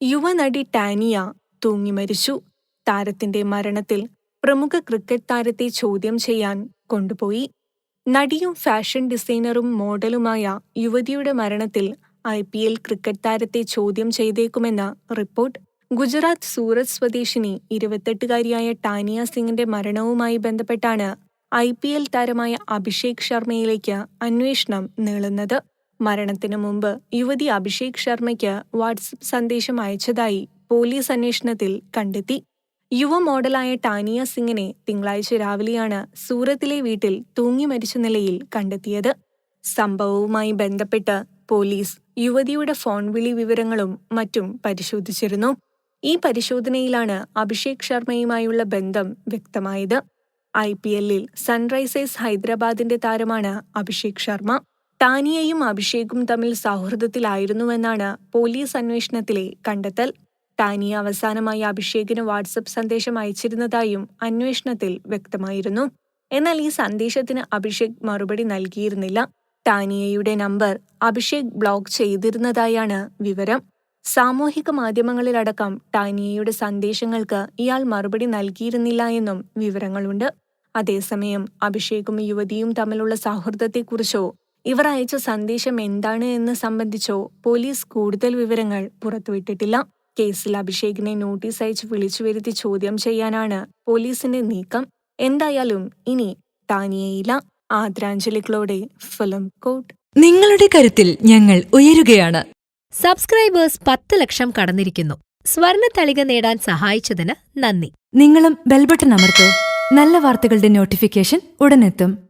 യുവനടി ടാനിയ തൂങ്ങി മരിച്ചു. താരത്തിന്റെ മരണത്തിൽ പ്രമുഖ ക്രിക്കറ്റ് താരത്തെ ചോദ്യം ചെയ്യാൻ കൊണ്ടുപോയി. നടിയും ഫാഷൻ ഡിസൈനറും മോഡലുമായ യുവതിയുടെ മരണത്തിൽ ഐ പി എൽ ക്രിക്കറ്റ് താരത്തെ ചോദ്യം ചെയ്തേക്കുമെന്ന റിപ്പോർട്ട് ഗുജറാത്ത് സൂറത്ത് സ്വദേശിനി ഇരുപത്തെട്ടുകാരിയായ ടാനിയ സിംഗിന്റെ മരണവുമായി ബന്ധപ്പെട്ടാണ് ഐ പി എൽ താരമായ അഭിഷേക് ശർമ്മയിലേക്ക് അന്വേഷണം നീളുന്നത്. മരണത്തിനു മുമ്പ് യുവതി അഭിഷേക് ശർമ്മയ്ക്ക് വാട്സപ്പ് സന്ദേശം അയച്ചതായി പോലീസ് അന്വേഷണത്തിൽ കണ്ടെത്തി. യുവ മോഡലായ ടാനിയ സിംഗിനെ തിങ്കളാഴ്ച രാവിലെയാണ് സൂറത്തിലെ വീട്ടിൽ തൂങ്ങി മരിച്ച നിലയിൽ കണ്ടെത്തിയത്. സംഭവവുമായി ബന്ധപ്പെട്ട് പോലീസ് യുവതിയുടെ ഫോൺ വിളി വിവരങ്ങളും മറ്റും പരിശോധിച്ചിരുന്നു. ഈ പരിശോധനയിലാണ് അഭിഷേക് ശർമ്മയുമായുള്ള ബന്ധം വ്യക്തമായത്. ഐ പി എല്ലിൽ സൺറൈസേഴ്സ് ഹൈദരാബാദിന്റെ താരമാണ് അഭിഷേക് ശർമ്മ. ടാനിയയും അഭിഷേകും തമ്മിൽ സൗഹൃദത്തിലായിരുന്നുവെന്നാണ് പോലീസ് അന്വേഷണത്തിലെ കണ്ടെത്തൽ. ടാനിയ അവസാനമായി അഭിഷേകിന് വാട്സപ്പ് സന്ദേശം അയച്ചിരുന്നതായും അന്വേഷണത്തിൽ വ്യക്തമായിരുന്നു. എന്നാൽ ഈ സന്ദേശത്തിന് അഭിഷേക് മറുപടി നൽകിയിരുന്നില്ല. ടാനിയയുടെ നമ്പർ അഭിഷേക് ബ്ലോക്ക് ചെയ്തിരുന്നതായാണ് വിവരം. സാമൂഹിക മാധ്യമങ്ങളിലടക്കം ടാനിയയുടെ സന്ദേശങ്ങൾക്ക് ഇയാൾ മറുപടി നൽകിയിരുന്നില്ല എന്നും വിവരങ്ങളുണ്ട്. അതേസമയം അഭിഷേകും യുവതിയും തമ്മിലുള്ള സൗഹൃദത്തെക്കുറിച്ചോ ഇവർ അയച്ച സന്ദേശം എന്താണ് എന്ന് സംബന്ധിച്ചോ പോലീസ് കൂടുതൽ വിവരങ്ങൾ പുറത്തുവിട്ടിട്ടില്ല. കേസിൽ അഭിഷേകിനെ നോട്ടീസ് അയച്ച് വിളിച്ചു വരുത്തി ചോദ്യം ചെയ്യാനാണ് പോലീസിന്റെ നീക്കം. എന്തായാലും ഇനി താനിയയില്ല. ആദരാഞ്ജലികളോടെ ഫിലിം കോട്ട്. നിങ്ങളുടെ കരുത്തിൽ ഞങ്ങൾ ഉയരുകയാണ്. സബ്സ്ക്രൈബേഴ്സ് പത്ത് ലക്ഷം കടന്നിരിക്കുന്നു. സ്വർണ തളിക നേടാൻ സഹായിച്ചതിന് നന്ദി. നിങ്ങളും ബെൽബട്ടൺ അമർത്തോ. നല്ല വാർത്തകളുടെ നോട്ടിഫിക്കേഷൻ ഉടനെത്തും.